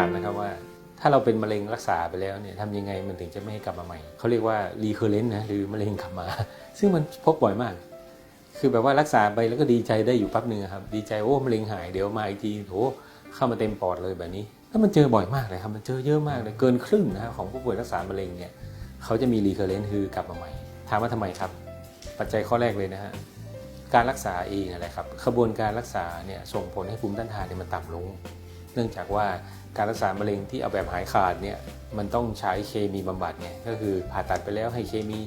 ามนะครับว่าถ้าเราเป็นมะเร็งรักษาไปแล้วเนี่ยทำยังไงมันถึงจะไม่ให้กลับมาใหม่ เขาเรียกว่า recurrent นะหรือมะเร็งกลับมา ซึ่งมันพบบ่อยมาก คือแบบว่ารักษาไปแล้วก็ดีใจได้อยู่แป๊บหนึ่งครับ ดีใจโอ้มะเร็งหายเดี๋ยวมาอีกทีโถเข้ามาเต็มปอดเลยแบบนี้แล้วมันเจอบ่อยมากเลยครับมันเจอเยอะมากเลยเกินครึ่งนะครับของผู้ป่วยรักษามะเร็งเนี่ยเขาจะมี recurrent คือกลับมาใหม่ ถามว่าทำไมครับ ปัจจัยข้อแรกเลยนะฮะการรักษาเองอะไรครับขบวนการรักษาเนี่ยส่งผลให้ภูมิต้านทานเนี่ยมันต่ำลง เนื่องจากว่าการรักษามะเร็งที่เอาแบบหายขาดเนี่ยมันต้องใช้เคมีบำบัดไงก็คือผ่าตัดไปแล้วให้เคมี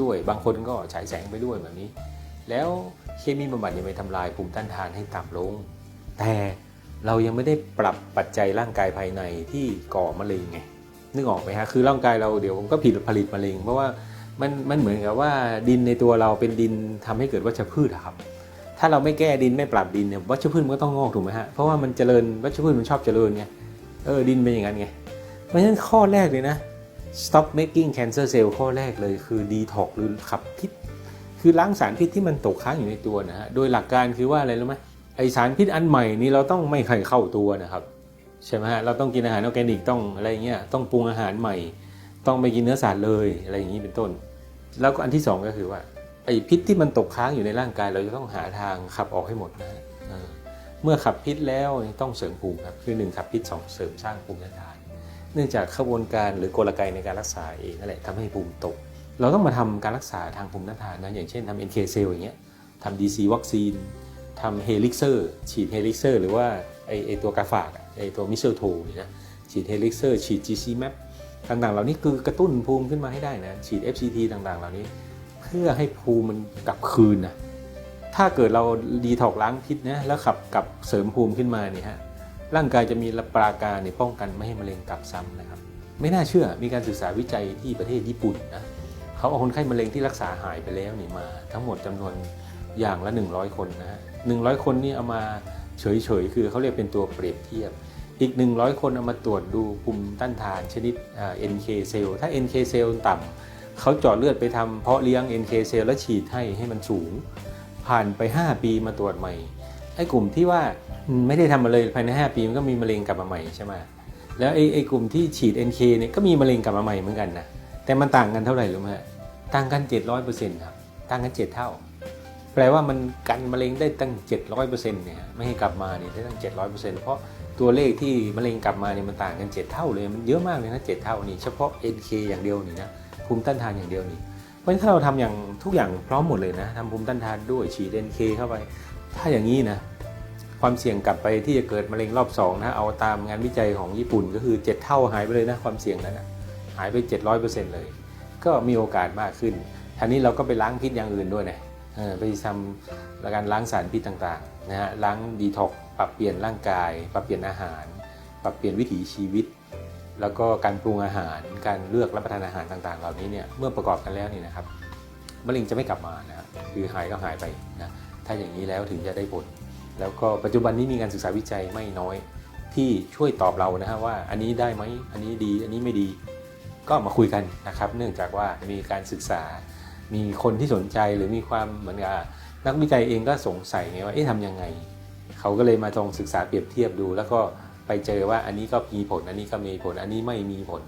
ด้วย บางคนก็ฉายแสงไปด้วยแบบนี้ แล้วเคมีบำบัดเนี่ยไปทำลายภูมิต้านทานให้ต่ำลง แต่เรายังไม่ได้ปรับปัจจัยร่างกายภายในที่ก่อมะเร็งไงนึกออกไหมฮะคือร่างกายเราเดี๋ยวมันก็ผิดผลิตมะเร็ง เพราะว่ามันมันเหมือนกับว่าดินในตัวเราเป็นดินทำให้เกิดวัชพืชอะครับ ถ้าเราไม่แก้ดินไม่ปรับดินเนี่ยวัชพืชมันก็ต้องงอกถูกไหมฮะเพราะว่ามันเจริญวัชพืชมันชอบเจริญไงเออดินเป็นอย่างนั้นไงเพราะฉะนั้นข้อแรกเลยนะ stop making cancer cell ข้อแรกเลยคือ detox หรือขับพิษ คือล้างสารพิษที่มันตกค้างอยู่ในตัวนะฮะโดยหลักการคือว่าอะไรรู้ไหมไอสารพิษอันใหม่นี้เราต้องไม่ให้เข้าตัวนะครับใช่ไหมฮะเราต้องกินอาหารออร์แกนิกต้องอะไรเงี้ยต้องปรุงอาหารใหม่ ต้องไม่กินเนื้อสัตว์เลยอะไรอย่างนี้เป็นต้น แล้วก็อันที่สองก็คือว่า ไอพิษที่มันตกค้างอยู่ในร่างกาย เราจะต้องหาทางขับออกให้หมดนะเมื่อขับพิษแล้วต้องเสริมภูมิครับคือหนึ่งขับพิษสองเสริมสร้างภูมิต้านทาน เนื่องจากขบวนการหรือกลไกในการรักษาเองนั่นแหละทำให้ภูมิตก เราต้องมาทำการรักษาทางภูมิต้านทานนะอย่างเช่นทำ NK เซลล์อย่างเงี้ยทำ DC วัคซีนทำเฮลิกเซอร์ฉีดเฮลิกเซอร์หรือว่าไอไอตัวกาฝากไอตัวมิเซลโทนี่นะฉีดเฮลิกเซอร์ฉีด GC map ต่างๆ เหล่านี้คือกระตุ้นภูมิขึ้นมาให้ได้นะฉีด FCT ต่างๆ เหล่านี้ เพื่อให้ภูมิมันกลับคืนนะถ้าเกิดเราดีถอกล้างพิษนะแล้วขับกลับเสริมภูมิขึ้นมาเนี่ยฮะร่างกายจะมีปราการในป้องกันไม่ให้มะเร็งกลับซ้ำนะครับ ไม่น่าเชื่อมีการศึกษาวิจัยที่ประเทศญี่ปุ่นนะเขาเอาคนไข้มะเร็งที่รักษาหายไปแล้วนี่มา ทั้งหมดจำนวนอย่างละ 100 คนนะฮะ100คนนี่เอามาเฉยๆ คือเขาเรียกเป็นตัวเปรียบเทียบ อีก 100 คนเอามาตรวจดูภูมิต้านทานชนิด NK เซลล์ถ้า NK เซลล์ต่ำ เขาเจาะเลือดไปทำเพาะเลี้ยง NK เซลแล้วฉีดให้ให้มันสูง ผ่านไป 5 ปีมาตรวจใหม่ ไอ้กลุ่มที่ว่าไม่ได้ทำมาเลยภายใน 5 ปีมันก็มีมะเร็งกลับมาใหม่ใช่ไหมแล้วไอ้ไอ้กลุ่มที่ฉีด NK เนี่ยก็มีมะเร็งกลับมาใหม่เหมือนกันนะแต่มันต่างกันเท่าไหร่รู้ไหมต่างกัน 700%ครับต่างกัน 7 เท่า แปลว่ามันกันมะเร็งได้ตั้ง 700%เนี่ยไม่ให้กลับมาเนี่ยได้ตั้ง 700%เพราะตัวเลขที่มะเร็งกลับมาเนี่ยมันต่างกัน 7 เท่าเลยมันเยอะมากเลยนะ7เท่านี่เฉพาะ NK อย่างเดียวนี่นะภูมิต้านทานอย่างเดียวนี่เพราะฉะนั้นถ้าเราทำอย่างทุกอย่างพร้อมหมดเลยนะทำภูมิต้านทานด้วยฉีด NK เข้าไป ถ้าอย่างนี้นะความเสี่ยงกลับไปที่จะเกิดมะเร็งรอบ2นะเอาตามงานวิจัยของญี่ปุ่นก็คือ 7 เท่าหายไปเลยนะความเสี่ยงนั้นนะหายไป 700%เลย ก็มีโอกาสมากขึ้นทีนี้เราก็ไปล้างพิษอย่างอื่นด้วยนะ ไปทำการล้างสารพิษต่างๆนะฮะล้างดีท็อกปรับเปลี่ยนร่างกาย ปรับเปลี่ยนอาหาร ปรับเปลี่ยนวิถีชีวิต แล้วก็การปรุงอาหารการเลือกรับประทานอาหารต่างๆ เหล่านี้เนี่ยเมื่อประกอบกันแล้วนี่นะครับมะเร็งจะไม่กลับมานะคือหายก็หายไปนะถ้าอย่างนี้แล้วถึงจะได้ผล แล้วก็ปัจจุบันนี้มีการศึกษาวิจัยไม่น้อยที่ช่วยตอบเรานะฮะว่าอันนี้ได้ไหมอันนี้ดีอันนี้ไม่ดีก็มาคุยกันนะครับ เนื่องจากว่ามีการศึกษา มีคนที่สนใจหรือมีความเหมือนกับนักวิจัยเองก็สงสัยไงว่าเอ๊ะทำยังไง เขาก็เลยมาลองศึกษาเปรียบเทียบดู แล้วก็ไปเจอว่าอันนี้ก็มีผลอันนี้ก็มีผลอันนี้ไม่มีผล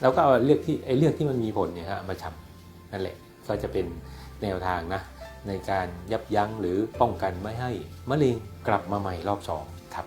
แล้วก็เอาเลือกที่ไอ้เลือกที่มันมีผลเนี่ยฮะมาทำนั่นแหละก็จะเป็นแนวทางนะในการยับยั้งหรือป้องกันไม่ให้มะเร็งกลับมาใหม่รอบสองครับ